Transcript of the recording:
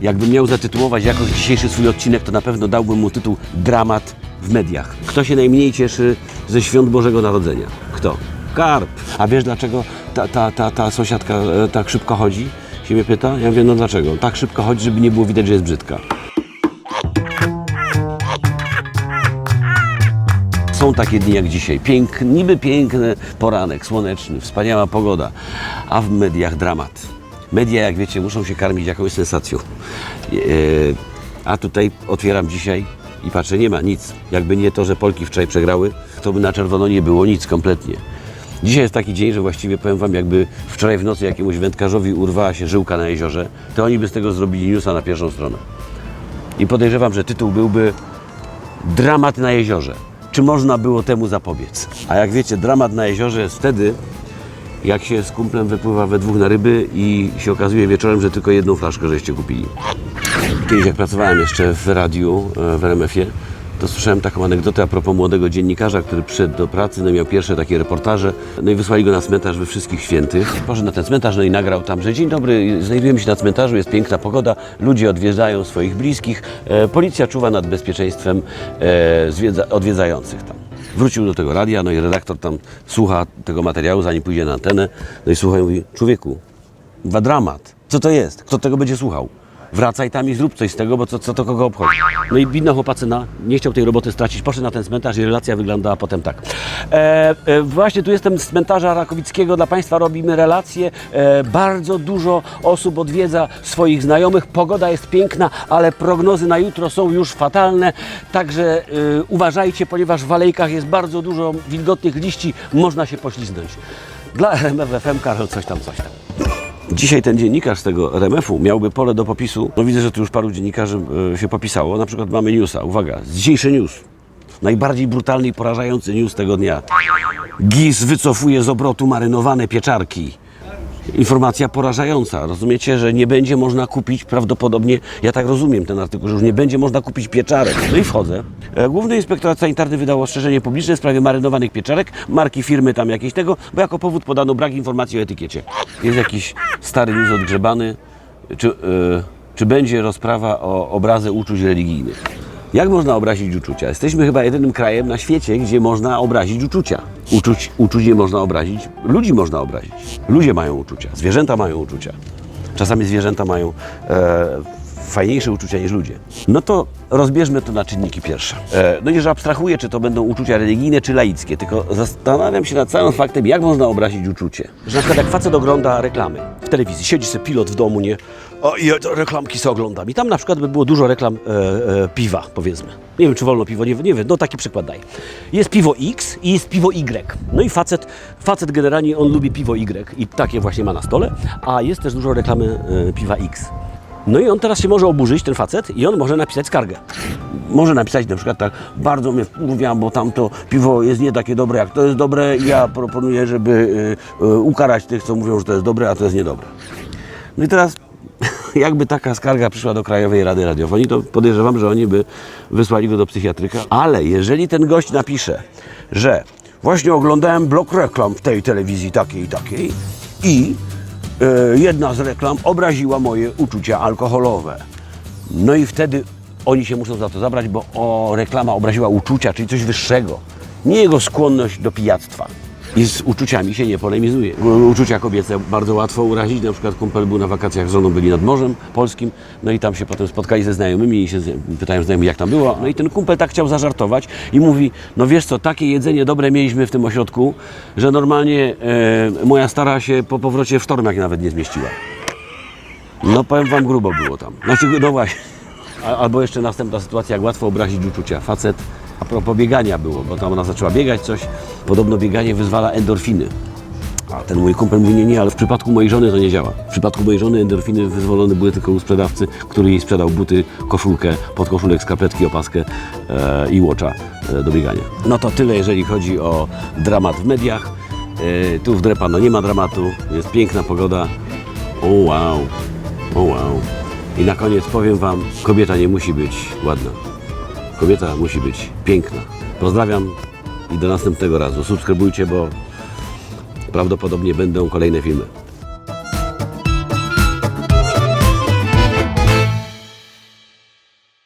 Jakbym miał zatytułować jakoś dzisiejszy swój odcinek, to na pewno dałbym mu tytuł Dramat w mediach. Kto się najmniej cieszy ze świąt Bożego Narodzenia? Kto? Karp. A wiesz dlaczego ta, ta, ta, ta sąsiadka e, tak szybko chodzi? Się mnie pyta. Ja mówię, no dlaczego? Tak szybko chodzi, żeby nie było widać, że jest brzydka. Są takie dni jak dzisiaj. Piękny, niby piękny poranek, słoneczny, wspaniała pogoda, a w mediach dramat. Media, jak wiecie, muszą się karmić jakąś sensacją. E, a tutaj otwieram dzisiaj i patrzę, nie ma nic. Jakby nie to, że Polki wczoraj przegrały, to by na czerwono nie było nic kompletnie. Dzisiaj jest taki dzień, że właściwie powiem Wam, jakby wczoraj w nocy jakiemuś wędkarzowi urwała się żyłka na jeziorze, to oni by z tego zrobili newsa na pierwszą stronę. I podejrzewam, że tytuł byłby Dramat na jeziorze. Czy można było temu zapobiec? A jak wiecie, dramat na jeziorze jest wtedy, jak się z kumplem wypływa we dwóch na ryby i się okazuje wieczorem, że tylko jedną flaszkę żeście kupili. Kiedyś jak pracowałem jeszcze w radiu, e, w RMF-ie, to słyszałem taką anegdotę a propos młodego dziennikarza, który przyszedł do pracy, no miał pierwsze takie reportaże, no i wysłali go na cmentarz we wszystkich świętych. Poszedł na ten cmentarz, no i nagrał tam, że dzień dobry, znajdujemy się na cmentarzu, jest piękna pogoda, ludzie odwiedzają swoich bliskich, e, policja czuwa nad bezpieczeństwem e, odwiedzających tam. Wrócił do tego radia, no i redaktor tam słucha tego materiału, zanim pójdzie na antenę, no i słucha i mówi, człowieku, Dwa dramat. Co to jest? Kto tego będzie słuchał? Wracaj tam i zrób coś z tego, bo co, co to kogo obchodzi. No i bidna chłopacyna nie chciał tej roboty stracić, poszedł na ten cmentarz i relacja wyglądała potem tak. E, e, właśnie tu jestem z cmentarza Rakowickiego, dla Państwa robimy relacje. E, bardzo dużo osób odwiedza swoich znajomych. Pogoda jest piękna, ale prognozy na jutro są już fatalne, także e, uważajcie, ponieważ w alejkach jest bardzo dużo wilgotnych liści, można się poślizgnąć. Dla RMF FM Karol coś tam, coś tam. Dzisiaj ten dziennikarz z tego RMF-u miałby pole do popisu. No widzę, że tu już paru dziennikarzy e, się popisało. Na przykład mamy newsa. Uwaga, dzisiejszy news. Najbardziej brutalny i porażający news tego dnia. GIS wycofuje z obrotu marynowane pieczarki. Informacja porażająca. Rozumiecie, że nie będzie można kupić prawdopodobnie, ja tak rozumiem ten artykuł, że już nie będzie można kupić pieczarek. No i wchodzę. E, Główny Inspektorat Sanitarny wydał ostrzeżenie publiczne w sprawie marynowanych pieczarek, marki firmy tam jakieś tego, bo jako powód podano brak informacji o etykiecie. Jest jakiś stary news odgrzebany. Czy, e, czy będzie rozprawa o obrazy uczuć religijnych? Jak można obrazić uczucia? Jesteśmy chyba jedynym krajem na świecie, gdzie można obrazić uczucia. Uczuć, uczuć nie można obrazić, ludzi można obrazić. Ludzie mają uczucia, zwierzęta mają uczucia. Czasami zwierzęta mają e, fajniejsze uczucia niż ludzie. No to rozbierzmy to na czynniki pierwsze. E, no nie, że abstrahuję, czy to będą uczucia religijne, czy laickie, tylko zastanawiam się nad całym faktem, jak można obrazić uczucie. Że na przykład jak facet ogląda reklamy w telewizji, siedzi sobie pilot w domu, nie? O, i reklamki se oglądam. I tam na przykład by było dużo reklam e, e, piwa, powiedzmy. Nie wiem, czy wolno piwo, nie, nie wiem, no taki przykład daj. Jest piwo X i jest piwo Y. No i facet, facet generalnie, on lubi piwo Y i takie właśnie ma na stole, a jest też dużo reklamy e, piwa X. No i on teraz się może oburzyć, ten facet, i on może napisać skargę. Może napisać na przykład tak, bardzo mnie wkurwia, bo tamto piwo jest nie takie dobre, jak to jest dobre i ja proponuję, żeby y, y, ukarać tych, co mówią, że to jest dobre, a to jest niedobre. No i teraz jakby taka skarga przyszła do Krajowej Rady Radiofonii, to podejrzewam, że oni by wysłali go do psychiatryka. Ale jeżeli ten gość napisze, że właśnie oglądałem blok reklam w tej telewizji takiej i takiej i e, jedna z reklam obraziła moje uczucia alkoholowe. No i wtedy oni się muszą za to zabrać, bo o, reklama obraziła uczucia, czyli coś wyższego. Nie jego skłonność do pijactwa. I z uczuciami się nie polemizuje. Uczucia kobiece bardzo łatwo urazić. Na przykład kumpel był na wakacjach z żoną, byli nad Morzem Polskim, no i tam się potem spotkali ze znajomymi i się pytają znajomych, jak tam było. No i ten kumpel tak chciał zażartować i mówi, no wiesz co, takie jedzenie dobre mieliśmy w tym ośrodku, że normalnie e, moja stara się po powrocie w sztormach nawet nie zmieściła. No powiem wam, grubo było tam. Znaczy, no właśnie. Albo jeszcze następna sytuacja, jak łatwo obrazić uczucia. Facet, a propos biegania było, bo tam ona zaczęła biegać coś. Podobno bieganie wyzwala endorfiny. A ten mój kumpel mówi, nie, nie, ale w przypadku mojej żony to nie działa. W przypadku mojej żony endorfiny wyzwolone były tylko u sprzedawcy, który jej sprzedał buty, koszulkę, podkoszulek, skarpetki, opaskę e, i łocza e, do biegania. No to tyle, jeżeli chodzi o dramat w mediach. E, tu w Drepano nie ma dramatu, jest piękna pogoda. O wow, o wow. I na koniec powiem Wam, kobieta nie musi być ładna. Kobieta musi być piękna. Pozdrawiam i do następnego razu. Subskrybujcie, bo prawdopodobnie będą kolejne filmy.